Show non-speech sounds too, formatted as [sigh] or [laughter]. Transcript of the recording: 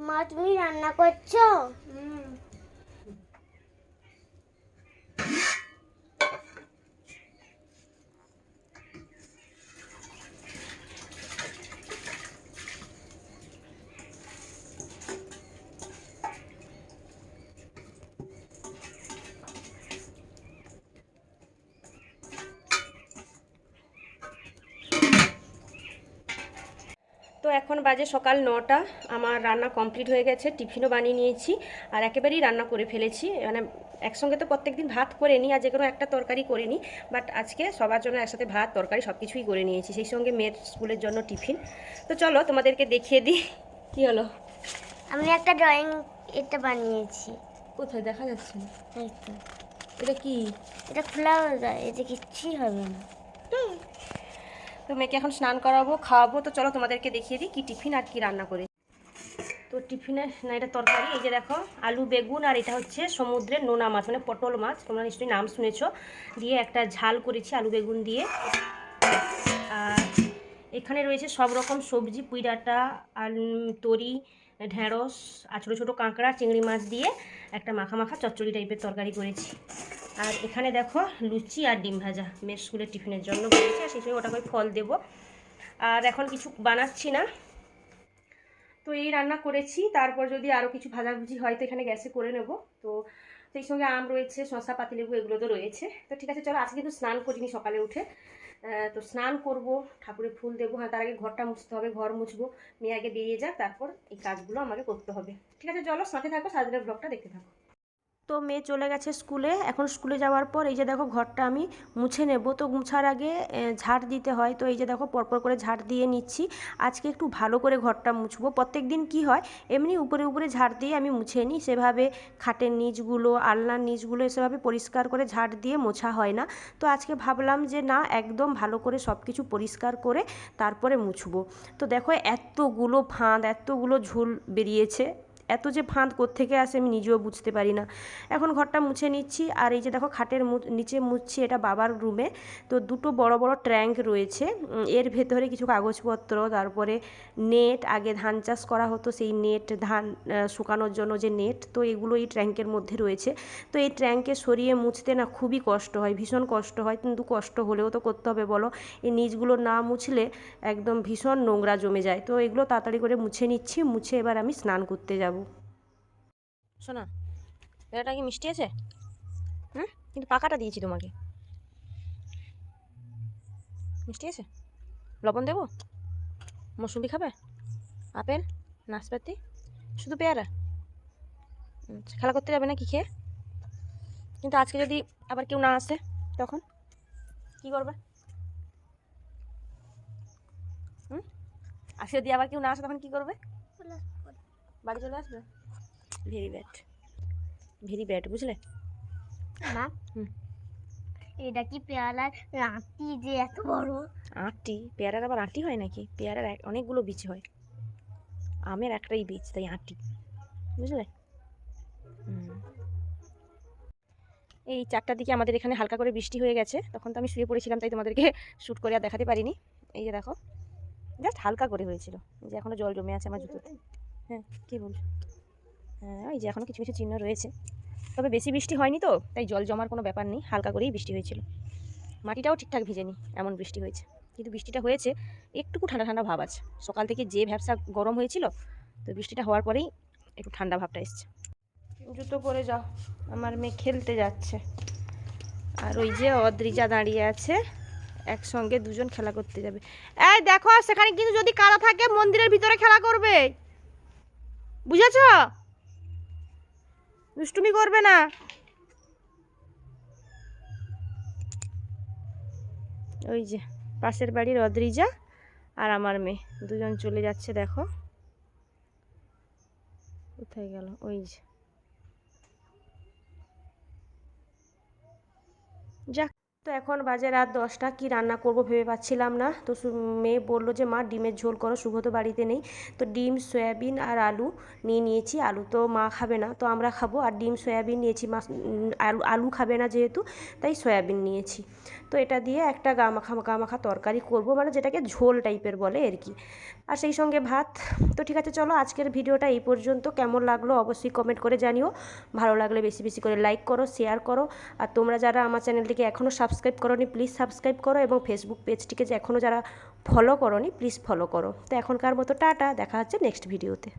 মা তুমি রান্না করছ? তো এখন বাজে সকাল নটা। আমার রান্না কমপ্লিট হয়ে গেছে টিফিনও বানিয়ে নিয়েছি আর একেবারেই রান্না করে ফেলেছি। মানে একসঙ্গে তো প্রত্যেকদিন ভাত করে নিই আর যে কোনো একটা তরকারি করে নিই বাট আজকে সবার জন্য একসাথে ভাত তরকারি সব কিছুই করে নিয়েছি। সেই সঙ্গে মেয়ের স্কুলের জন্য টিফিন। তো চলো তোমাদেরকে দেখিয়ে দিই কী হলো। আমি একটা ড্রয়িং এটা বানিয়েছি। কোথায়? দেখা যাচ্ছে না। এটা কি? এটা খোলা হয়ে যায় এতে কিচ্ছুই হবে না। তো মেয়েকে এখন স্নান করাবো, খাওয়াবো। তো চলো তোমাদেরকে দেখিয়ে দিই কি টিফিন আর কি রান্না করে। তো টিফিনে না, এটা তরকারি। এই যে দেখো, আলু, বেগুন আর এটা হচ্ছে সমুদ্রের নোনা মাছ মানে পটল মাছ। তোমরা নিশ্চয়ই নাম শুনেছো। দিয়ে একটা ঝাল করেছি আলু, বেগুন দিয়ে। আর এখানে রয়েছে সব রকম সবজি, পুঁই ডাঁটা আর তরি, ঢেঁড়স, আর ছোটো ছোটো কাঁকড়া, চিংড়ি মাছ দিয়ে একটা মাখা মাখা চচ্চড়ি টাইপের তরকারি করেছি। আর এখানে দেখো লুচি আর ডিম ভাজা। মেয়ের স্কুলের টিফিনের জন্য করেছি আর সেই সঙ্গে ওটা করে ফল দেবো। আর এখন কিছু বানাচ্ছি না। তো এই রান্না করেছি, তারপর যদি আরও কিছু ভাজাভুজি হয় তো এখানে গ্যাসে করে নেব। তো সেই সঙ্গে আম রয়েছে শশা পাতিলেবু, এগুলো তো রয়েছে। তো ঠিক আছে, চলো আজকে কিন্তু স্নান করিনি সকালে উঠে। তো স্নান করব, ঠাকুরের ফুল দেবো। হ্যাঁ তার আগে ঘরটা মুছতে হবে, ঘর মুছবো। মেয়ে আগে বেরিয়ে যাক, তারপর এই কাজগুলো আমাকে করতে হবে। ঠিক আছে, চলো সাথে থাকো সাজনের ব্লগটা দেখতে থাকো। তো মেয়ে চলে গেছে স্কুলে। এখন স্কুলে যাওয়ার পর এই যে দেখো ঘরটা আমি মুছে নেব। তো মুছার আগে ঝাড় দিতে হয়। তো এই যে দেখো পরপর করে ঝাড় দিয়ে নিচ্ছি। আজকে একটু ভালো করে ঘরটা মুছবো। প্রত্যেক দিন কী হয়, এমনি উপরে উপরে ঝাড় দিয়ে আমি মুছে নিই। সেভাবে খাটের নিচগুলো, আলনার নিচগুলো সেভাবে পরিষ্কার করে ঝাড় দিয়ে মোছা হয় না। তো আজকে ভাবলাম যে না, একদম ভালো করে সব কিছু পরিষ্কার করে তারপরে মুছবো। তো দেখো এতগুলো ফাঁদ, এতগুলো ঝুল বেরিয়েছে। এত যে ফাঁদ কোত্থেকে আসে আমি নিজেও বুঝতে পারি না। এখন ঘরটা মুছে নিচ্ছি আর এই যে দেখো খাটের নিচে মুছছি এটা বাবার রুমে তো দুটো বড় বড় ট্র্যাঙ্ক রয়েছে। এর ভেতরে কিছু কাগজপত্র, তারপরে নেট আগে ধান চাষ করা হতো সেই নেট ধান শুকানোর জন্য যে নেট তো এগুলো এই ট্র্যাঙ্কের মধ্যে রয়েছে। তো এই ট্র্যাঙ্কে সরিয়ে মুছতে না খুবই কষ্ট হয়, ভীষণ কষ্ট হয়, কিন্তু কষ্ট হলেও তো করতে হবে বলো। এই নিচগুলো না মুছলে একদম ভীষণ নোংরা জমে যায়। তো এগুলো তাড়াতাড়ি করে মুছে নিচ্ছি, মুছে এবার আমি স্নান করতে যাব। শোনা পেয়ারাটা কি মিষ্টি আছে? হুম? কিন্তু পাকাটা দিয়েছি তোমাকে। মিষ্টি আছে? লবণ দেবো? মৌসুমি খাবে? আপেল? নাশপাতি? শুধু পেয়ারা? আচ্ছা, খেলা করতে যাবে না কি খেয়ে? কিন্তু আজকে যদি আবার কেউ না আসে তখন কি করবে? হুম? আজকে যদি আবার কেউ না আসে তখন কি করবে? বাড়ি চলে আসবে? Very bad. ভেরি ব্যাড বুঝলে? মা। এটা কি পেয়ালার রাঁতি যে এত বড়? আটটি পেয়ারার আবার আটটি হয় নাকি? পেয়ারার অনেকগুলো বীজ হয়। আমের একটাই বীজ তাই আটটি বুঝলে। এই চারটার দিকে আমাদের এখানে হালকা করে বৃষ্টি হয়ে গেছে। তখন তো আমি শুয়ে পড়েছিলাম তাই তোমাদেরকে [laughs] শ্যুট করে আর দেখাতে পারিনি। এই যে দেখো জাস্ট হালকা করে হয়েছিল। যে এখনও জল জমে আছে আমার জুতোতে। হ্যাঁ কী বলছো? হ্যাঁ ওই যে এখনও কিছু কিছু চিহ্ন রয়েছে। তবে বেশি বৃষ্টি হয়নি তো, তাই জল জমার কোনো ব্যাপার নেই, হালকা করেই বৃষ্টি হয়েছিল। মাটিটাও ঠিকঠাক ভিজেনি, এমন বৃষ্টি হয়েছে। কিন্তু বৃষ্টিটা হয়েছে, একটুকু ঠান্ডা ঠান্ডা ভাব আছে। সকাল থেকে যে ভ্যাবসা গরম হয়েছিল, তো বৃষ্টিটা হওয়ার পরেই একটু ঠান্ডা ভাবটা এসছে। জুতো পরে যাও, আমার মেয়ে খেলতে যাচ্ছে। আর ওই যে অদ্রিজা দাঁড়িয়ে আছে, একসঙ্গে দুজন খেলা করতে যাবে। এই দেখো সেখানে কিন্তু যদি কাদা থাকে, মন্দিরের ভিতরে খেলা করবে। বুঝেছ? দুষ্টুমি করবে না। ওই যে, পাশের বাড়ির অদ্রিজা আর আমার মেয়ে। দুজন চলে যাচ্ছে, দেখো। কোথায় গেল? ওই যে। যাক তো এখন বাজে রাত দশটা, কি রান্না করব ভেবে পাচ্ছিলাম না। তো মেয়ে বলল যে, মা, ডিমের ঝোল করো, শুভ তো বাড়িতে নেই। তো ডিম, সয়াবিন আর আলু নিয়ে নিয়েছি। আলু তো মা খাবে না, তো আমরা খাব। আর ডিম, সয়াবিন নিয়েছি, মা, আলু আলু খাবে না যেহেতু, তাই সয়াবিন নিয়েছি। তো এটা দিয়ে একটা গামাখা গামাখা তরকারি করব মানে যেটাকে ঝোল টাইপের বলে আর কি। আর সেই সঙ্গে ভাত। তো ঠিক আছে, চলো আজকের ভিডিওটা এই পর্যন্ত। কেমন লাগল অবশ্যই কমেন্ট করে জানিও। ভালো লাগলে বেশি বেশি করে লাইক করো, শেয়ার করো। আর তোমরা যারা আমার চ্যানেলটিকে এখনও সাবস্ক্রাইব সাবস্ক্রাইব করনি প্লিজ সাবস্ক্রাইব করো এবং ফেসবুক পেজটিকে যে এখনও যারা ফলো করনি প্লিজ ফলো করো। তো এখনকার মতো টাটা, দেখা হচ্ছে নেক্সট ভিডিওতে